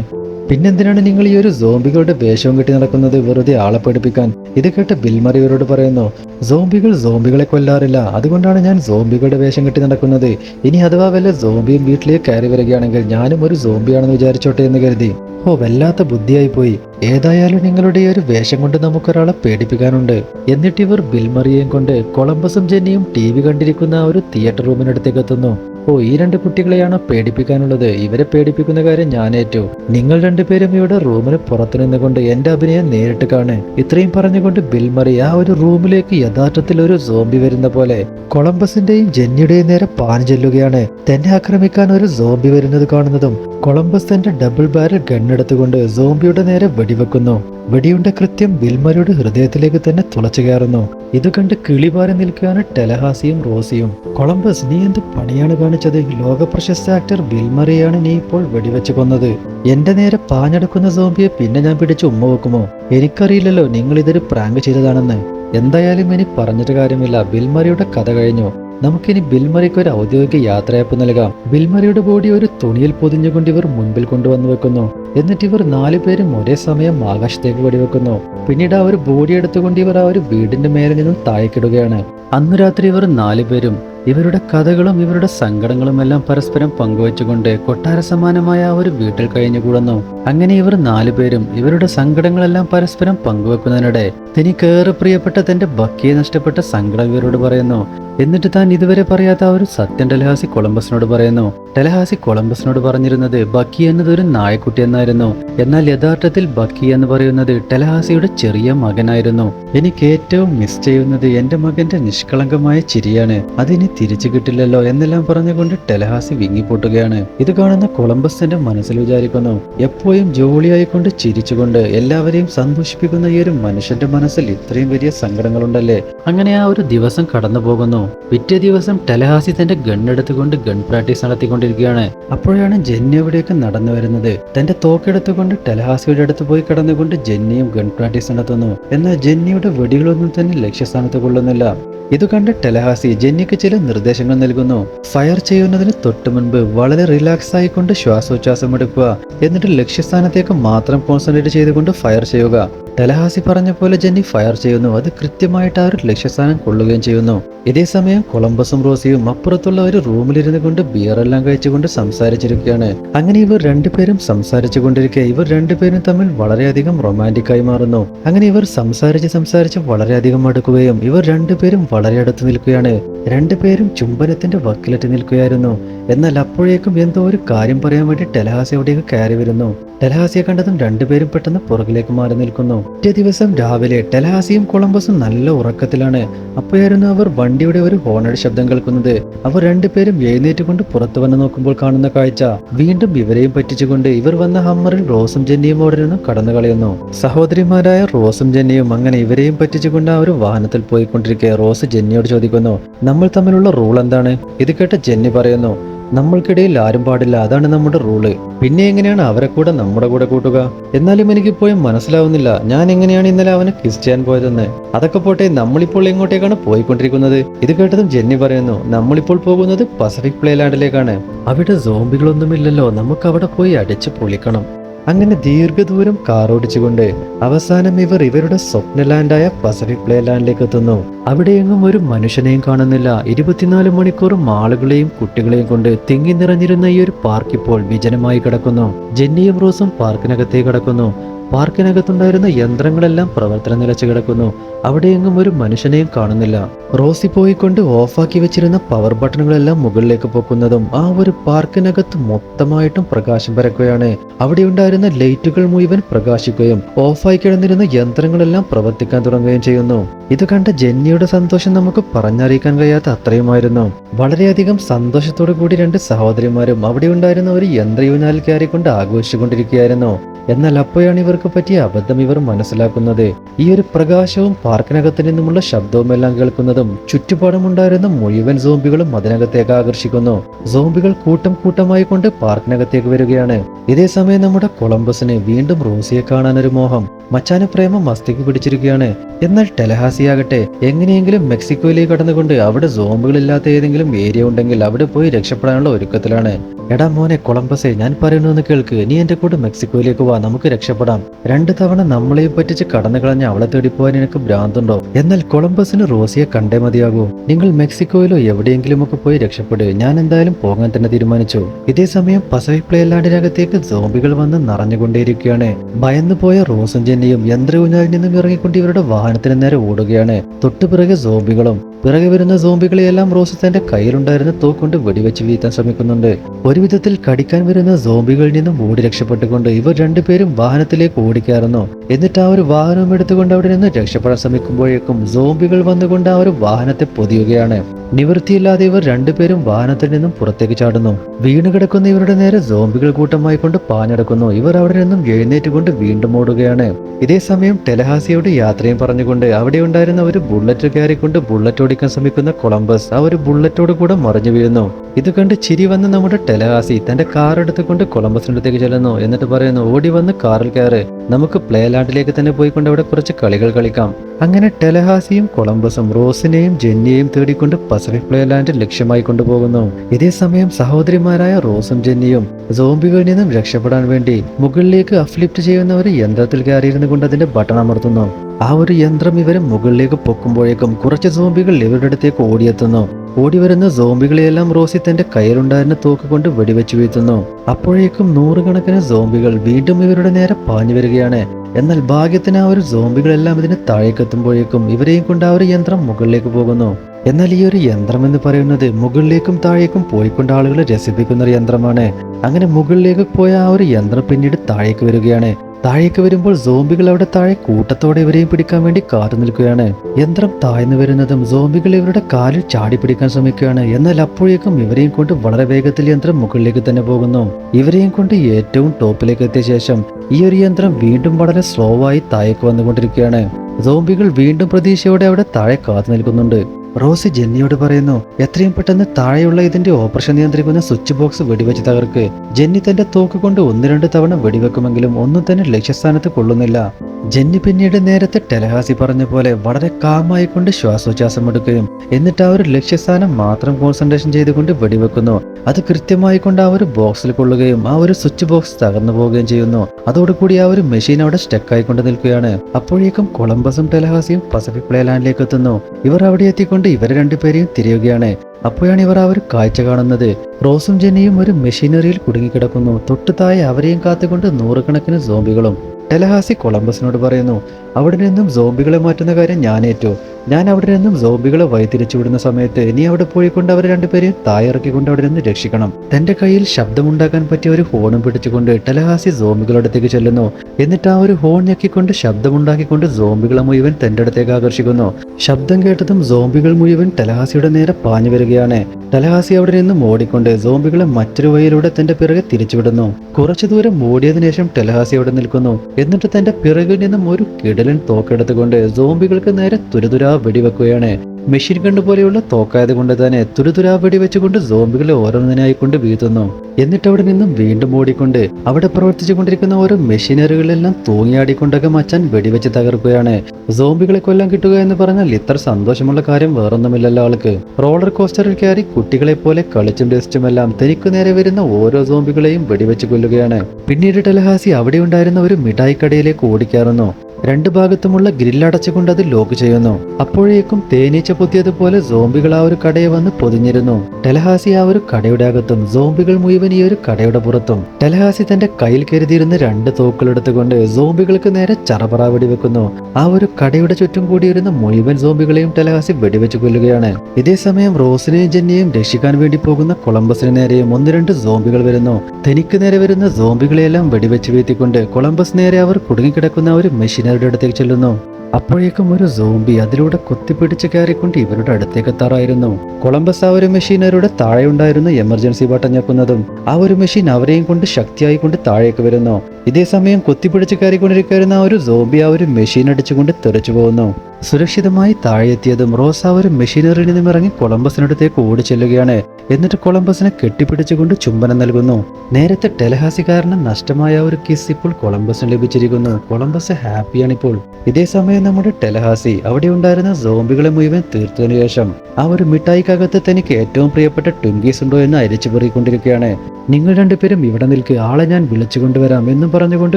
Speaker 1: പിന്നെന്തിനാണ് നിങ്ങൾ ഈ ഒരു സോംബികളുടെ വേഷവും കെട്ടി നടക്കുന്നത് വെറുതെ ആളെ പേടിപ്പിക്കാൻ? ഇത് കേട്ട് ബിൽമറിയവരോട് പറയുന്നു സോംബികൾ സോംബികളെ കൊല്ലാറില്ല. അതുകൊണ്ടാണ് ഞാൻ സോംബികളുടെ വേഷം കെട്ടി നടക്കുന്നത്. ഇനി അഥവാ വല്ല സോംബിയും വീട്ടിലേക്ക് കയറി വരികയാണെങ്കിൽ ഞാനും ഒരു സോംബിയാണെന്ന് വിചാരിച്ചോട്ടെ എന്ന് കരുതി. ഓ വല്ലാത്ത ബുദ്ധിയായി പോയി. ഏതായാലും നിങ്ങളുടെ ഒരു വേഷം കൊണ്ട് നമുക്കൊരാളെ പേടിപ്പിക്കാനുണ്ട്. എന്നിട്ട് ഇവർ ബിൽമറിയെയും കൊണ്ട് കൊളംബസും ജെന്നിയും ടി വി കണ്ടിരിക്കുന്ന ഒരു തിയേറ്റർ റൂമിനടുത്തേക്ക് എത്തുന്നു. ഓ ഈ രണ്ട് കുട്ടികളെയാണ് പേടിപ്പിക്കാനുള്ളത്. ഇവരെ പേടിപ്പിക്കുന്ന കാര്യം ഞാനേറ്റു. നിങ്ങൾ രണ്ടുപേരും ഇവിടെ റൂമിന് പുറത്തു നിന്നുകൊണ്ട് എന്റെ അഭിനയം നേരിട്ട് കാണ്. ഇത്രയും പറഞ്ഞുകൊണ്ട് ബിൽമറി ആ ഒരു റൂമിലേക്ക് യഥാർത്ഥത്തിൽ ഒരു സോംബി വരുന്ന പോലെ കൊളംബസിന്റെയും ജെന്നിയുടെയും നേരെ പാൻ ചെല്ലുകയാണ്. തന്നെ ആക്രമിക്കാൻ ഒരു സോംബി വരുന്നത് കാണുന്നതും കൊളംബസ് തന്റെ ഡബിൾ ബാരൽ ഗണ്ണെടുത്തുകൊണ്ട് സോംബിയുടെ നേരെ വെടിവെക്കുന്നു. വെടിയുണ്ട കൃത്യം വിൽമരുടെ ഹൃദയത്തിലേക്ക് തന്നെ തുളച്ചു കയറുന്നു. ഇത് കണ്ട് കിളിപാറി നിൽക്കുകയാണ് ടെലഹാസിയും റോസിയും. കൊളംബസ് നീ എന്ത് പണിയാണ് കാണിച്ചത്? ലോക പ്രശസ്ത ആക്ടർ വിൽമറിയാണ് നീ ഇപ്പോൾ വെടിവെച്ച് കൊന്നത്. എന്റെ നേരെ പാഞ്ഞെടുക്കുന്ന സോംബിയെ പിന്നെ ഞാൻ പിടിച്ച് ഉമ്മ വെക്കുമോ? എനിക്കറിയില്ലല്ലോ നിങ്ങൾ ഇതൊരു പ്രാങ്ക് ചെയ്തതാണെന്ന്. എന്തായാലും ഇനി പറഞ്ഞിട്ട് കാര്യമില്ല. ബിൽമറിയുടെ കഥ കഴിഞ്ഞു. നമുക്കിനി ബിൽമറിക്ക് ഒരു ഔദ്യോഗിക യാത്രയപ്പ് നൽകാം. ബിൽമറിയുടെ ബോഡി ഒരു തുണിയിൽ പൊതിഞ്ഞുകൊണ്ട് ഇവർ മുൻപിൽ കൊണ്ടുവന്നു വെക്കുന്നു. എന്നിട്ട് ഇവർ നാലു പേരും ഒരേ സമയം ആകാശത്തേക്ക് വെടിവെക്കുന്നു. പിന്നീട് ആ ഒരു ബോഡി എടുത്തുകൊണ്ട് ഇവർ ആ ഒരു വീടിന്റെ മേലെ നിന്നും താഴേക്കിടുകയാണ്. അന്ന് രാത്രി ഇവർ നാലുപേരും ഇവരുടെ കഥകളും ഇവരുടെ സങ്കടങ്ങളും എല്ലാം പരസ്പരം പങ്കുവച്ചുകൊണ്ട് കൊട്ടാര സമാനമായ ഒരു വീട്ടിൽ കഴിഞ്ഞുകൂടുന്നു. അങ്ങനെ ഇവർ നാലുപേരും ഇവരുടെ സങ്കടങ്ങളെല്ലാം പരസ്പരം പങ്കുവെക്കുന്നതിനിടെ തനിക്കേറെ പ്രിയപ്പെട്ട തന്റെ ബക്കിയെ നഷ്ടപ്പെട്ട സങ്കടം ഇവരോട് പറയുന്നു. എന്നിട്ട് താൻ ഇതുവരെ പറയാത്ത ഒരു സത്യം ടെലഹാസി കൊളംബസിനോട് പറയുന്നു. ടെലഹാസി കൊളംബസിനോട് പറഞ്ഞിരുന്നത് ബക്കി എന്നത് ഒരു നായക്കുട്ടി എന്നായിരുന്നു. എന്നാൽ യഥാർത്ഥത്തിൽ ബക്കി എന്ന് പറയുന്നത് ടെലഹാസിയുടെ ചെറിയ മകനായിരുന്നു. എനിക്ക് ഏറ്റവും മിസ് ചെയ്യുന്നത് എന്റെ മകന്റെ നിഷ്കളങ്കമായ ചിരിയാണ്. അതിനി തിരിച്ചു കിട്ടില്ലല്ലോ എന്നെല്ലാം പറഞ്ഞുകൊണ്ട് ടെലഹാസി വിങ്ങിപ്പൊട്ടുകയാണ്. ഇത് കാണുന്ന കൊളംബസിന്റെ മനസ്സിൽ വിചാരിക്കുന്നു. എപ്പോഴും ജോളിയായിക്കൊണ്ട് ചിരിച്ചുകൊണ്ട് എല്ലാവരെയും സന്തോഷിപ്പിക്കുന്ന ഈ ഒരു മനുഷ്യന്റെ മനസ്സിൽ ഇത്രയും വലിയ സങ്കടങ്ങളുണ്ടല്ലേ? അങ്ങനെ ആ ഒരു ദിവസം കടന്നു പോകുന്നു. പിറ്റേ ദിവസം ടെലഹാസി തന്റെ ഗണ്ണെടുത്തുകൊണ്ട് ഗൺ പ്രാക്ടീസ് നടത്തിക്കൊണ്ടിരിക്കുകയാണ്. അപ്പോഴാണ് ജെന്നി അവിടേക്ക് നടന്നു വരുന്നത്. തന്റെ തോക്കെടുത്തുകൊണ്ട് ടെലഹാസിയുടെ അടുത്ത് പോയി കടന്നുകൊണ്ട് ജെന്നിയും ഗൺ പ്രാക്ടീസ് നടത്തുന്നു. എന്നാൽ ജെന്നിയുടെ വെടികളൊന്നും തന്നെ ലക്ഷ്യസ്ഥാനത്ത് കൊള്ളുന്നില്ല. ഇത് കണ്ട് ടെലഹാസി ജെന്നിക്ക് ചില നിർദ്ദേശങ്ങൾ നൽകുന്നു. ഫയർ ചെയ്യുന്നതിന് തൊട്ടു മുൻപ് വളരെ റിലാക്സ് ആയിക്കൊണ്ട് ശ്വാസോച്ഛാസം എടുക്കുക. എന്നിട്ട് ലക്ഷ്യസ്ഥാനത്തേക്ക് മാത്രം കോൺസെൻട്രേറ്റ് ചെയ്തുകൊണ്ട് ഫയർ ചെയ്യുക. ടെലഹാസി പറഞ്ഞ പോലെ ജെന്നി ഫയർ ചെയ്യുന്നു. അത് കൃത്യമായിട്ട് ആ ഒരു ലക്ഷ്യസ്ഥാനം കൊള്ളുകയും ചെയ്യുന്നു. ഇതേ സമയം കൊളംബസും റോസിയും അപ്പുറത്തുള്ള ഒരു റൂമിലിരുന്ന് കൊണ്ട് ബിയറെല്ലാം കഴിച്ചുകൊണ്ട് സംസാരിച്ചിരിക്കുകയാണ്. അങ്ങനെ ഇവർ രണ്ടുപേരും സംസാരിച്ചു കൊണ്ടിരിക്കെ ഇവർ രണ്ടുപേരും തമ്മിൽ വളരെയധികം റൊമാന്റിക് ആയി മാറുന്നു. അങ്ങനെ ഇവർ സംസാരിച്ച് സംസാരിച്ച് വളരെയധികം അടുക്കുകയും ഇവർ രണ്ടുപേരും വളരെ അടുത്ത് നിൽക്കുകയാണ്. രണ്ടുപേരും ചുംബനത്തിന്റെ വക്കിലെത്തി നിൽക്കുകയായിരുന്നു. എന്നാൽ അപ്പോഴേക്കും എന്തോ ഒരു കാര്യം പറയാൻ വേണ്ടി ടെലഹാസി കയറി വരുന്നു. ടെലഹാസിയെ കണ്ടതും രണ്ടുപേരും പെട്ടെന്ന് പുറകിലേക്ക് മാറി നിൽക്കുന്നു. പിറ്റേ ദിവസം രാവിലെ ടെലഹാസിയും കൊളംബസും നല്ല ഉറക്കത്തിലാണ്. അപ്പോഴായിരുന്നു അവർ വണ്ടിയുടെ ഒരു ഹോണട് ശബ്ദം കേൾക്കുന്നത്. അവർ രണ്ടുപേരും എഴുന്നേറ്റുകൊണ്ട് പുറത്തു വന്ന് നോക്കുമ്പോൾ കാണുന്ന കാഴ്ച. വീണ്ടും ഇവരെയും പറ്റിച്ചുകൊണ്ട് ഇവർ വന്ന ഹമ്മറിൽ റോസും ജെന്നിയും അവിടെ കടന്നു കളയുന്നു. സഹോദരിമാരായ റോസും ജെന്നിയും അങ്ങനെ ഇവരെയും പറ്റിച്ചുകൊണ്ട് ആ ഒരു വാഹനത്തിൽ പോയിക്കൊണ്ടിരിക്കെ. റോസ് ജെന്നിയോട് ചോദിക്കുന്നു നമ്മൾ തമ്മിലുള്ള റൂൾ എന്താണ്? ഇത് കേട്ട ജെന്നി പറയുന്നു നമ്മൾക്കിടയിൽ ആരും പാടില്ല അതാണ് നമ്മുടെ റൂൾ പിന്നെ എങ്ങനെയാണ് അവരെ കൂടെ നമ്മുടെ കൂടെ കൂട്ടുക? എന്നാലും എനിക്കിപ്പോഴും മനസ്സിലാവുന്നില്ല ഞാൻ എങ്ങനെയാണ് ഇന്നലെ അവനെ കിസ് ചെയ്യാൻ പോയതെന്ന്. അതൊക്കെ പോട്ടെ നമ്മളിപ്പോൾ എങ്ങോട്ടേക്കാണ് പോയിക്കൊണ്ടിരിക്കുന്നത്? ഇത് കേട്ടതും ജെന്നി പറയുന്നു നമ്മളിപ്പോൾ പോകുന്നത് പസഫിക് പ്ലേലാൻഡിലേക്കാണ് അവിടെ സോംബികളൊന്നുമില്ലല്ലോ നമുക്ക് അവിടെ പോയി അടിച്ച് പൊളിക്കണം. അങ്ങനെ ദീർഘദൂരം കാർ ഓടിച്ചുകൊണ്ട് അവസാനം ഇവർ ഇവരുടെ സ്വപ്നലാൻഡായ പസഫിക് പ്ലേ ലാൻഡിലേക്ക് എത്തുന്നു. അവിടെയെങ്ങും ഒരു മനുഷ്യനെയും കാണുന്നില്ല. ഇരുപത്തിനാല് മണിക്കൂറും ആളുകളെയും കുട്ടികളെയും കൊണ്ട് തിങ്ങി നിറഞ്ഞിരുന്ന ഈ ഒരു പാർക്ക് ഇപ്പോൾ വിജനമായി കിടക്കുന്നു. ജെന്നിയും റോസും പാർക്കിനകത്തേക്ക് കിടക്കുന്നു. പാർക്കിനകത്തുണ്ടായിരുന്ന യന്ത്രങ്ങളെല്ലാം പ്രവർത്തനം നിലച്ചു കിടക്കുന്നു. അവിടെയെങ്ങും ഒരു മനുഷ്യനെയും കാണുന്നില്ല. റോസി പോയിക്കൊണ്ട് ഓഫാക്കി വെച്ചിരുന്ന പവർ ബട്ടണുകളെല്ലാം മുകളിലേക്ക് പൊക്കുന്നതും ആ ഒരു പാർക്കിനകത്ത് മൊത്തമായിട്ടും പ്രകാശം പരക്കുകയാണ്. അവിടെ ഉണ്ടായിരുന്ന ലൈറ്റുകൾ മുഴുവൻ പ്രകാശിക്കുകയും ഓഫായി കിടന്നിരുന്ന യന്ത്രങ്ങളെല്ലാം പ്രവർത്തിക്കാൻ തുടങ്ങുകയും ചെയ്യുന്നു. ഇത് കണ്ട ജെന്നിയുടെ സന്തോഷം നമുക്ക് പറഞ്ഞറിയിക്കാൻ കഴിയാത്ത അത്രയുമായിരുന്നു. വളരെയധികം സന്തോഷത്തോടു കൂടി രണ്ട് സഹോദരിമാരും അവിടെ ഉണ്ടായിരുന്ന ഒരു യന്ത്രയുനാൽ കയറിക്കൊണ്ട് ആഘോഷിച്ചുകൊണ്ടിരിക്കുകയായിരുന്നു. എന്നാൽ അപ്പോഴാണ് ഇവർക്ക് പറ്റിയ അബദ്ധം ഇവർ മനസ്സിലാക്കുന്നത്. ഈ ഒരു പ്രകാശവും പാർക്കിനകത്ത് നിന്നുമുള്ള ശബ്ദവും എല്ലാം കേൾക്കുന്നതും ചുറ്റുപാടുമുണ്ടായിരുന്ന മുഴുവൻ സോംബികളും അതിനകത്തേക്ക് ആകർഷിക്കുന്നു. സോംബികൾ കൂട്ടം കൂട്ടമായി കൊണ്ട് പാർക്കിനകത്തേക്ക് വരികയാണ്. ഇതേ സമയം നമ്മുടെ കൊളംബസിന് വീണ്ടും റോസിയെ കാണാൻ ഒരു മോഹം. മച്ചാന പ്രേമം മസ്തിക്ക് പിടിച്ചിരിക്കുകയാണ്. എന്നാൽ ടെലഹാസിയാകട്ടെ എങ്ങനെയെങ്കിലും മെക്സിക്കോയിലേക്ക് കടന്നുകൊണ്ട് അവിടെ സോംബുകളില്ലാത്ത ഏതെങ്കിലും ഏരിയ ഉണ്ടെങ്കിൽ അവിടെ പോയി രക്ഷപ്പെടാനുള്ള ഒരുക്കത്തിലാണ്. എടാ മോനെ കൊളംബസെ ഞാൻ പറയുന്നതെന്ന് കേൾക്ക്. നീ എന്റെ കൂടെ മെക്സിക്കോയിലേക്ക് വാ നമുക്ക് രക്ഷപ്പെടാം. രണ്ടു തവണ നമ്മളെയും പറ്റിച്ച് കടന്നു കളഞ്ഞ അവളെ തേടി പോകാൻ എനിക്ക് ഭ്രാന്തുണ്ടോ? എന്നാൽ കൊളംബസിന് റോസിയെ കണ്ടേ മതിയാകൂ. നിങ്ങൾ മെക്സിക്കോയിലോ എവിടെയെങ്കിലുമൊക്കെ പോയി രക്ഷപ്പെടുക ഞാൻ എന്തായാലും പോകാൻ തന്നെ തീരുമാനിച്ചു. ഇതേ സമയം പസഫിക് പ്ലേലാൻഡിനകത്തേക്ക് സോംബികൾ വന്ന് നിറഞ്ഞുകൊണ്ടേയിരിക്കുകയാണ്. ഭയന്നു പോയ റോസും ജെന്നിയും യന്ത്രകുഞ്ഞാലിൽ നിന്നും ഇറങ്ങിക്കൊണ്ട് ഇവരുടെ വാഹനത്തിന് നേരെ ഓടുകയാണ്. തൊട്ടുപിറകെ സോംബികളും പിറകെ വരുന്ന സോംബികളെയെല്ലാം റോസ് തന്റെ കയ്യിലുണ്ടായിരുന്ന തോക്കൊണ്ട് വെടിവെച്ച് വീഴ്ത്താൻ ശ്രമിക്കുന്നുണ്ട്. ഒരു വിധത്തിൽ കടിക്കാൻ വരുന്ന സോംബികളിൽ നിന്നും ഓടി രക്ഷപ്പെട്ടുകൊണ്ട് ഇവർ രണ്ടുപേരും വാഹനത്തിലേക്ക് ഓടിക്കയറുന്നു. എന്നിട്ട് ആ ഒരു വാഹനം എടുത്തുകൊണ്ട് അവിടെ നിന്ന് രക്ഷപ്പെടാൻ ശ്രമിക്കുമ്പോഴേക്കും സോംബികൾ വന്നുകൊണ്ട് ആ ഒരു വാഹനത്തെ പൊതിയുകയാണ്. നിവൃത്തിയില്ലാതെ ഇവർ രണ്ടുപേരും വാഹനത്തിൽ നിന്നും പുറത്തേക്ക് ചാടുന്നു. വീണ് കിടക്കുന്ന ഇവരുടെ നേരെ സോംബികൾ കൂട്ടമായി കൊണ്ട് പാഞ്ഞടക്കുന്നു. ഇവർ അവിടെ നിന്നും എഴുന്നേറ്റുകൊണ്ട് വീണ്ടും ഓടുകയാണ്. ഇതേ സമയം ടെലഹാസിയോട് യാത്രയും പറഞ്ഞുകൊണ്ട് അവിടെ ഉണ്ടായിരുന്ന ഒരു ബുള്ളറ്റ് കയറിക്കൊണ്ട് ബുള്ളറ്റ് ഓടിക്കാൻ ശ്രമിക്കുന്ന കൊളംബസ് ആ ഒരു ബുള്ളറ്റോട് കൂടെ മറിഞ്ഞു വീഴുന്നു. ഇത് കണ്ട് ചിരി വന്ന് നമ്മുടെ ടെലഹാസി തന്റെ കാർ എടുത്തുകൊണ്ട് കൊളംബസിന്റെ അടുത്തേക്ക് ചെല്ലുന്നു. എന്നിട്ട് പറയുന്നു ഓടി വന്ന് കാറിൽ കയറ്. നമുക്ക് പ്ലേ ലാൻഡിലേക്ക് തന്നെ പോയിക്കൊണ്ട് അവിടെ കുറച്ച് കളികൾ കളിക്കാം. അങ്ങനെ ടെലഹാസിയും കൊളംബസും റോസിനെയും ജെന്നിയെയും തേടിക്കൊണ്ട് പസഫിക് പ്ലേ ലാൻഡ് ലക്ഷ്യമായി കൊണ്ടുപോകുന്നു. ഇതേ സമയം സഹോദരിമാരായ റോസും ജെന്നിയും സോംബികളിൽ നിന്നും രക്ഷപ്പെടാൻ വേണ്ടി മുകളിലേക്ക് അഫ്ലിഫ്റ്റ് ചെയ്യുന്ന ഒരു യന്ത്രത്തിൽ കയറിയിരുന്നു കൊണ്ട് അതിന്റെ ബട്ടൺ അമർത്തുന്നു. ആ ഒരു യന്ത്രം ഇവരെ മുകളിലേക്ക് പൊക്കുമ്പോഴേക്കും കുറച്ച് സോംബികൾ ഇവരുടെ അടുത്തേക്ക് ഓടിയെത്തുന്നു. ഓടി വരുന്ന സോംബികളെയെല്ലാം റോസി തന്റെ കയ്യിലുണ്ടായിരുന്ന തോക്ക് കൊണ്ട് വെടിവെച്ച് വീഴ്ത്തുന്നു. അപ്പോഴേക്കും നൂറുകണക്കിന് സോംബികൾ വീണ്ടും ഇവരുടെ നേരെ പാഞ്ഞു വരികയാണ്. എന്നാൽ ഭാഗ്യത്തിന് ആ ഒരു സോംബികളെല്ലാം ഇതിന് താഴേക്കെത്തുമ്പോഴേക്കും ഇവരെയും കൊണ്ട് ആ ഒരു യന്ത്രം മുകളിലേക്ക് പോകുന്നു. എന്നാൽ ഈ ഒരു യന്ത്രം എന്ന് പറയുന്നത് മുകളിലേക്കും താഴേക്കും പോയിക്കൊണ്ട് ആളുകളെ രസിപ്പിക്കുന്ന ഒരു യന്ത്രമാണ്. അങ്ങനെ മുകളിലേക്ക് പോയ ആ ഒരു യന്ത്രം പിന്നീട് താഴേക്ക് വരികയാണ്. താഴേക്ക് വരുമ്പോൾ സോംബികൾ അവിടെ താഴെ കൂട്ടത്തോടെ ഇവരെയും പിടിക്കാൻ വേണ്ടി കാത്തു നിൽക്കുകയാണ്. യന്ത്രം താഴ്ന്നു വരുന്നതും സോംബികൾ ഇവരുടെ കാലിൽ ചാടി പിടിക്കാൻ ശ്രമിക്കുകയാണ്. എന്നാൽ അപ്പോഴേക്കും ഇവരെയും കൊണ്ട് വളരെ വേഗത്തിൽ യന്ത്രം മുകളിലേക്ക് തന്നെ പോകുന്നു. ഇവരെയും കൊണ്ട് ഏറ്റവും ടോപ്പിലേക്ക് എത്തിയ ശേഷം ഈ ഒരു യന്ത്രം വീണ്ടും വളരെ സ്ലോ ആയി താഴേക്ക് വന്നുകൊണ്ടിരിക്കുകയാണ്. സോംബികൾ വീണ്ടും പ്രതീക്ഷയോടെ അവിടെ താഴെ കാത്തു നിൽക്കുന്നുണ്ട്. റോസി ജെന്നിയോട് പറയുന്നു എത്രയും പെട്ടെന്ന് താഴെയുള്ള ഇതിന്റെ ഓപ്പറേഷൻ നിയന്ത്രിക്കുന്ന സ്വിച്ച് ബോക്സ് വെടിവെച്ച് തകർക്ക്. ജെന്നി തന്റെ തോക്ക് കൊണ്ട് ഒന്ന് രണ്ട് തവണ വെടിവെക്കുമെങ്കിലും ഒന്നും തന്നെ ലക്ഷ്യസ്ഥാനത്ത് കൊള്ളുന്നില്ല. ജെന്നി പിന്നീട് നേരത്തെ ടെലഹാസി പറഞ്ഞ പോലെ വളരെ കാമായി കൊണ്ട് ശ്വാസോച്ഛ്വാസം എടുക്കുകയും എന്നിട്ട് ആ ഒരു ലക്ഷ്യസ്ഥാനം മാത്രം കോൺസെൻട്രേഷൻ ചെയ്തുകൊണ്ട് വെടിവെക്കുന്നു. അത് കൃത്യമായി കൊണ്ട് ആ ഒരു ബോക്സിൽ കൊള്ളുകയും ആ ഒരു സ്വിച്ച് ബോക്സ് തകർന്നു പോവുകയും ചെയ്യുന്നു. അതോടുകൂടി ആ ഒരു മെഷീൻ അവിടെ സ്റ്റക്ക് ആയിക്കൊണ്ട് നിൽക്കുകയാണ്. അപ്പോഴേക്കും കൊളംബസും ടെലഹാസിയും പസഫിക് പ്ലേലാൻഡിലേക്ക് എത്തുന്നു. ഇവർ അവിടെ എത്തിക്കൊണ്ട് ഇവരെ രണ്ടുപേരെയും തിരയുകയാണ്. അപ്പോഴാണ് ഇവർ അവർ കാഴ്ച കാണുന്നത്. റോസും ജെന്നിയും ഒരു മെഷീനറിയിൽ കുടുങ്ങിക്കിടക്കുന്നു. തൊട്ടു താഴെ അവരെയും കാത്തുകൊണ്ട് നൂറുകണക്കിന് സോംബികളും. ടെലഹാസി കൊളംബസിനോട് പറയുന്നു അവിടെ നിന്നും സോംബികളെ മാറ്റുന്ന കാര്യം ഞാൻ ഏറ്റു ഞാൻ അവിടെ നിന്നും സോംബികളെ വഴിതിരിച്ചു വിടുന്ന സമയത്ത് നീ അവിടെ പോയിക്കൊണ്ട് അവർ രണ്ടുപേരെയും തായിറക്കിക്കൊണ്ട് അവിടെ നിന്ന് രക്ഷിക്കണം. തന്റെ കയ്യിൽ ശബ്ദമുണ്ടാക്കാൻ പറ്റിയ ഒരു ഹോണും പിടിച്ചുകൊണ്ട് ടെലഹാസി സോംബികളുടെ അടുത്തേക്ക് ചെല്ലുന്നു. എന്നിട്ട് ആ ഒരു ഹോൺ ഞെക്കിക്കൊണ്ട് ശബ്ദമുണ്ടാക്കിക്കൊണ്ട് സോംബികളെ മുഴുവൻ തന്റെ അടുത്തേക്ക് ആകർഷിക്കുന്നു. ശബ്ദം കേട്ടതും സോംബികൾ മുഴുവൻ ടെലഹാസിയുടെ നേരെ പാഞ്ഞു വരികയാണ്. ടെലഹാസി അവിടെ നിന്നും ഓടിക്കൊണ്ട് സോംബികളെ മറ്റൊരു വഴിയിലൂടെ തന്റെ പിറകെ തിരിച്ചുവിടുന്നു. കുറച്ചു ദൂരം ഓടിയതിനു ശേഷം ടെലഹാസി അവിടെ നിൽക്കുന്നു. എന്നിട്ട് തന്റെ പിറകിൽ നിന്നും ഒരു കിടലൻ തോക്കെടുത്തുകൊണ്ട് സോംബികൾക്ക് നേരെ തുരുതുരാ വെടിവെക്കുകയാണ്. മെഷീൻ ഗൺ പോലെയുള്ള തോക്കായത് കൊണ്ട് തന്നെ തുരുതുരാ വെടിവെച്ചുകൊണ്ട് സോംബികളെ ഓരോന്നിനായി കൊണ്ട് വീഴ്ത്തുന്നു. എന്നിട്ട് അവിടെ നിന്നും വീണ്ടും ഓടിക്കൊണ്ട് അവിടെ പ്രവർത്തിച്ചു കൊണ്ടിരിക്കുന്ന ഓരോ മെഷീനറികളെല്ലാം തൂങ്ങിയാടിക്കൊണ്ടൊക്കെ മച്ചാൻ വെടിവെച്ച് തകർക്കുകയാണ്. സോംബികളെ കൊല്ലാൻ കിട്ടുക എന്ന് പറഞ്ഞാൽ ഇത്ര സന്തോഷമുള്ള കാര്യം വേറൊന്നുമില്ലല്ലോ ആൾക്ക്. റോളർ കോസ്റ്ററിൽ കയറി കുട്ടികളെ പോലെ കളിച്ചും രസിച്ചുമെല്ലാം തനിക്കു നേരെ വരുന്ന ഓരോ സോംബികളെയും വെടിവെച്ച് കൊല്ലുകയാണ്. പിന്നീട് ടെലഹാസി അവിടെ ഉണ്ടായിരുന്ന ഒരു മിഠായി കടയിലേക്ക് ഓടിക്കയറുന്നു. രണ്ട് ഭാഗത്തുമുള്ള ഗ്രില്ലടച്ചുകൊണ്ട് അത് ലോക്ക് ചെയ്യുന്നു. അപ്പോഴേക്കും തേനീച്ച പൊത്തിയതുപോലെ സോംബികൾ ആ ഒരു കടയെ വന്ന് പൊതിഞ്ഞിരുന്നു. ടെലഹാസി ആ ഒരു കടയുടെ അകത്തും സോംബികൾ മുഴുവൻ ഈ ഒരു കടയുടെ പുറത്തും. ടെലഹാസി തന്റെ കയ്യിൽ കരുതിയിരുന്ന രണ്ട് തോക്കുകൾ എടുത്തുകൊണ്ട് സോംബികൾക്ക് നേരെ ചറപറ വെടിവെക്കുന്നു. ആ ഒരു കടയുടെ ചുറ്റും കൂടിയിരുന്ന മുഴുവൻ സോംബികളെയും ടെലഹാസി വെടിവെച്ച് കൊല്ലുകയാണ്. ഇതേ സമയം റോസിനെയും ജെന്നിയെയും രക്ഷിക്കാൻ വേണ്ടി പോകുന്ന കൊളംബസിന് നേരെയും ഒന്ന് രണ്ട് സോംബികൾ വരുന്നു. തനിക്ക് നേരെ വരുന്ന സോംബികളെയെല്ലാം വെടിവെച്ച് വീഴ്ത്തിക്കൊണ്ട് കൊളംബസ് നേരെ അവർ കുടുങ്ങിക്കിടക്കുന്ന ഒരു മെഷീനറിയുടെ അടുത്തേക്ക് ചെല്ലുന്നു. അപ്പോഴേക്കും ഒരു സോംബി അതിലൂടെ കുത്തിപ്പിടിച്ച് കയറിക്കൊണ്ട് ഇവരുടെ അടുത്തേക്ക് എത്താറായിരുന്നു. കൊളംബസ് ആ ഒരു മെഷീനരുടെ താഴെ ഉണ്ടായിരുന്ന എമർജൻസി ബട്ടൺ ഞെക്കുന്നതും. ആ ഒരു മെഷീൻ അവരെയും കൊണ്ട് ശക്തിയായി കൊണ്ട് താഴേക്ക് വരുന്നു. ഇതേ സമയം കുത്തിപ്പിടിച്ച് കയറിക്കൊണ്ടിരിക്കുന്ന ഒരു സോംബി ആ ഒരു മെഷീൻ അടിച്ചുകൊണ്ട് തെറിച്ചു പോകുന്നു. സുരക്ഷിതമായി താഴെ എത്തിയതും റോസ് ഒരു മെഷീനറിയിൽ നിന്നും ഇറങ്ങി കൊളംബസിനടുത്തേക്ക് ഓടി ചെല്ലുകയാണ് എന്നിട്ട് കൊളംബസിനെ കെട്ടിപ്പിടിച്ചുകൊണ്ട് ചുംബനം നൽകുന്നു. നേരത്തെ ടെലഹാസി കാരണം നഷ്ടമായ ഒരു കിസ് ഇപ്പോൾ കൊളംബസിന് ലഭിച്ചിരിക്കുന്നു. കൊളംബസ് ഹാപ്പിയാണ് ഇപ്പോൾ ഇതേ സമയം നമ്മുടെ ടെലഹാസി അവിടെ ഉണ്ടായിരുന്ന സോംബികളെ മുഴുവൻ തീർത്തതിനു ശേഷം ആ ഒരു മിഠായിക്കകത്ത് തനിക്ക് ഏറ്റവും പ്രിയപ്പെട്ട ട്വിങ്കീസ് ഉണ്ടോ എന്ന് അരിച്ചു പെറിക്കൊണ്ടിരിക്കുകയാണ് നിങ്ങൾ രണ്ടുപേരും ഇവിടെ നിൽക്ക്. ആളെ ഞാൻ വിളിച്ചു കൊണ്ടുവരാം എന്നും പറഞ്ഞുകൊണ്ട്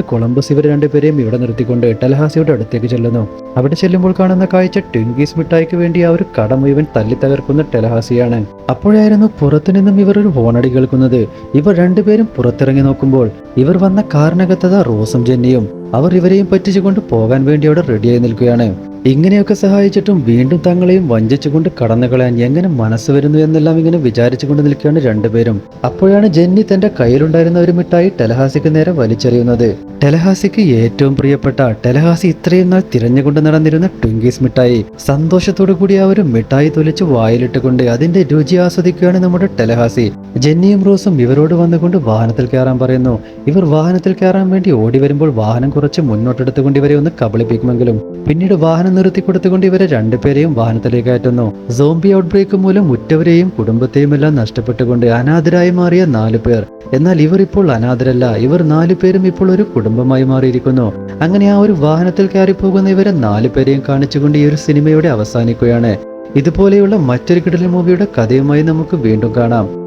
Speaker 1: കൊളംബസ് ഇവർ രണ്ടുപേരെയും ഇവിടെ നിർത്തിക്കൊണ്ട് ടെലഹാസിയുടെ അടുത്തേക്ക് ചെല്ലുന്നു. അവിടെ ചെല്ലുമ്പോൾ കാണുന്ന കാഴ്ച ടെങ്കീസ് മിഠായിക്ക് വേണ്ടി ആ ഒരു കട മുഴുവൻ തല്ലി തകർക്കുന്ന ടെലഹാസിയാണ്. അപ്പോഴായിരുന്നു പുറത്തു നിന്നും ഇവർ ഒരു ഹോണടി കേൾക്കുന്നത്. ഇവർ രണ്ടുപേരും പുറത്തിറങ്ങി നോക്കുമ്പോൾ ഇവർ വന്ന കാറിനകത്തത റോസും ജെന്നിയും. അവർ ഇവരെയും പറ്റിച്ചുകൊണ്ട് പോകാൻ വേണ്ടി അവിടെ റെഡിയായി നിൽക്കുകയാണ്. ഇങ്ങനെയൊക്കെ സഹായിച്ചിട്ടും വീണ്ടും തങ്ങളെയും വഞ്ചിച്ചുകൊണ്ട് കടന്നു കളയാൻ എങ്ങനെ മനസ്സ് വരുന്നു എന്നെല്ലാം ഇങ്ങനെ വിചാരിച്ചുകൊണ്ട് നിൽക്കുകയാണ് രണ്ടുപേരും. അപ്പോഴാണ് ജെന്നി തന്റെ കയ്യിലുണ്ടായിരുന്ന ഒരു മിഠായി ടെലഹാസിക്ക് നേരെ വലിച്ചെറിയുന്നത്. ടെലഹാസിക്ക് ഏറ്റവും പ്രിയപ്പെട്ട ടെലഹാസി ഇത്രയും നാൾ തിരഞ്ഞുകൊണ്ട് നടന്നിരുന്ന ട്വിങ്കീസ് മിഠായി. സന്തോഷത്തോടു കൂടി ആ ഒരു മിഠായി തൊലിച്ച് വായിലിട്ടുകൊണ്ട് അതിന്റെ രുചി ആസ്വദിക്കുകയാണ് നമ്മുടെ ടെലഹാസി. ജെന്നിയും റോസും ഇവരോട് വന്നുകൊണ്ട് വാഹനത്തിൽ കയറാൻ പറയുന്നു. ഇവർ വാഹനത്തിൽ കയറാൻ വേണ്ടി ഓടി വരുമ്പോൾ വാഹനം കുറച്ച് മുന്നോട്ടെടുത്തുകൊണ്ട് ഇവരെ ഒന്ന് കബളിപ്പിക്കുമെങ്കിലും പിന്നീട് വാഹനം നിർത്തി കൊടുത്തുകൊണ്ട് ഇവരെ രണ്ടുപേരെയും വാഹനത്തിലേക്ക് കയറ്റുന്നു സോംബി ഔട്ട്ബ്രേക്ക് മൂലം ഉറ്റവരെയും കുടുംബത്തെയും എല്ലാം നഷ്ടപ്പെട്ടുകൊണ്ട് അനാഥരായി മാറിയ നാലു പേർ എന്നാൽ ഇവർ ഇപ്പോൾ അനാഥരല്ല ഇവർ നാലു പേരും ഇപ്പോൾ ഒരു കുടുംബമായി മാറിയിരിക്കുന്നു. അങ്ങനെ ആ ഒരു വാഹനത്തിൽ കയറി പോകുന്ന ഇവരെ നാലു പേരെയും കാണിച്ചുകൊണ്ട് ഈ ഒരു സിനിമയുടെ അവസാനിക്കുകയാണ്. ഇതുപോലെയുള്ള മറ്റൊരു കിടലി മൂവിയുടെ കഥയുമായി നമുക്ക് വീണ്ടും കാണാം.